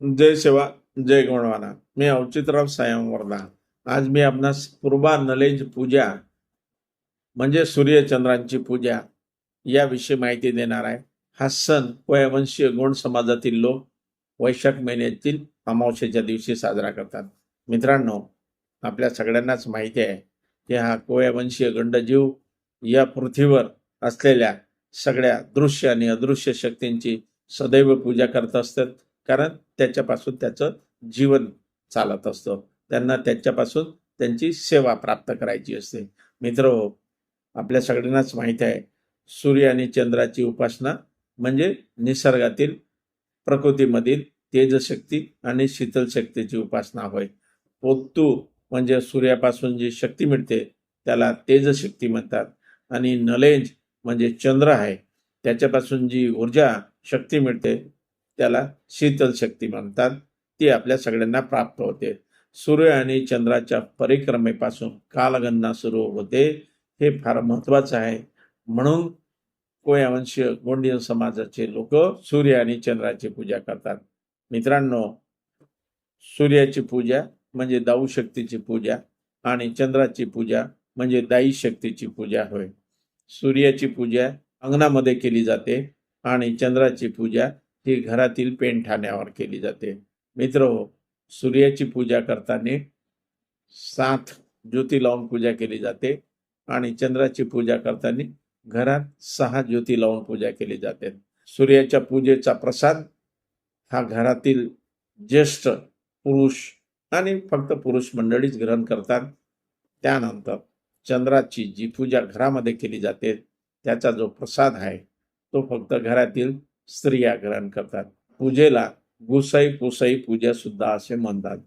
जय सेवा जय गणवाना. मी औचितराव सायम वर्धा आज मी आपणास पूर्वा नलेज पूजा म्हणजे सूर्यचंद्रांची पूजा याविषयी माहिती देणार आहे. हा सण वयवंशीय गोंड समाजातील लोक वैशाख महिन्यातील अमावस्येच्या दिवशी साजरा करतात. मित्रांनो आपल्या सगळ्यांनाच माहिती आहे की हा कोयवंशीय गंडजीव या पृथ्वीवर असलेल्या सगळ्या दृश्य आणि अदृश्य शक्तींची सदैव पूजा करत असतात. कारण त्याच्यापासून त्याचं जीवन चालत असतं. त्यांना त्याच्यापासून त्यांची सेवा प्राप्त करायची असते. मित्र हो आपल्या सगळ्यांनाच माहिती आहे सूर्य आणि चंद्राची उपासना म्हणजे निसर्गातील प्रकृतीमधील तेजशक्ती आणि शीतल शक्तीची उपासना होय. पोत्तू म्हणजे सूर्यापासून जी शक्ती मिळते त्याला तेजशक्ती म्हणतात. आणि नलेज म्हणजे चंद्र आहे त्याच्यापासून जी ऊर्जा शक्ती मिळते त्याला शीतल शक्ती म्हणतात. ती आपल्या सगळ्यांना प्राप्त होते. सूर्य आणि चंद्राच्या परिक्रमेपासून कालगणना सुरू होते. हे फार महत्वाचं आहे. म्हणून कोयावंशीय गोंडियन समाजाचे लोक सूर्य आणि चंद्राची पूजा करतात. मित्रांनो सूर्याची पूजा म्हणजे दाऊ शक्तीची पूजा आणि चंद्राची पूजा म्हणजे दाई शक्तीची पूजा होय. सूर्याची पूजा अंगणामध्ये केली जाते आणि चंद्राची पूजा ती घरातील पेंठाण्यावर केली जाते. मित्र हो सूर्याची पूजा करताना सात ज्योती लावून पूजा केली जाते आणि चंद्राची पूजा करताना घरात सहा ज्योती लावून पूजा केली जाते. सूर्याच्या पूजेचा प्रसाद हा घरातील ज्येष्ठ पुरुष आणि फक्त पुरुष मंडळीच ग्रहण करतात. त्यानंतर चंद्राची जी पूजा घरामध्ये केली जाते त्याचा जो प्रसाद आहे तो फक्त घरातील स्त्रिया ग्रहण करतात. पूजेला गुसाई पुसाई पूजा सुद्धा असे म्हणतात.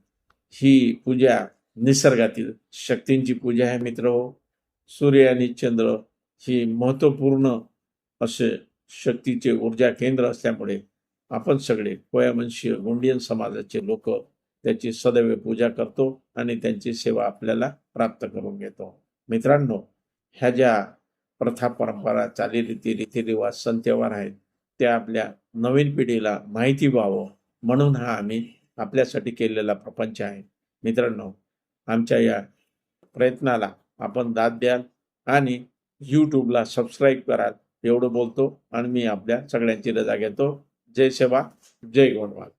ही पूजा निसर्गातील शक्तींची पूजा आहे मित्र हो. सूर्य आणि चंद्र ही महत्त्वपूर्ण असे शक्तीचे ऊर्जा केंद्र असल्यामुळे आपण सगळे कोयावंशीय गोंडियन समाजाचे लोक त्याची सदैव पूजा करतो आणि त्यांची सेवा आपल्याला प्राप्त करून घेतो. मित्रांनो ह्या ज्या प्रथा परंपरा चालीरीती रीतिरिवाज सण आहेत त्या आपल्या नवीन पिढीला माहिती व्हावं. म्हणून हा आम्ही आपल्यासाठी केलेला प्रपंच आहे. मित्रांनो आमच्या या प्रयत्नाला आपण दाद द्याल आणि यूट्यूबला सबस्क्राईब कराल. एवढं बोलतो आणि मी आपल्या सगळ्यांची रजा घेतो. जय सेवा जय गोंडवाल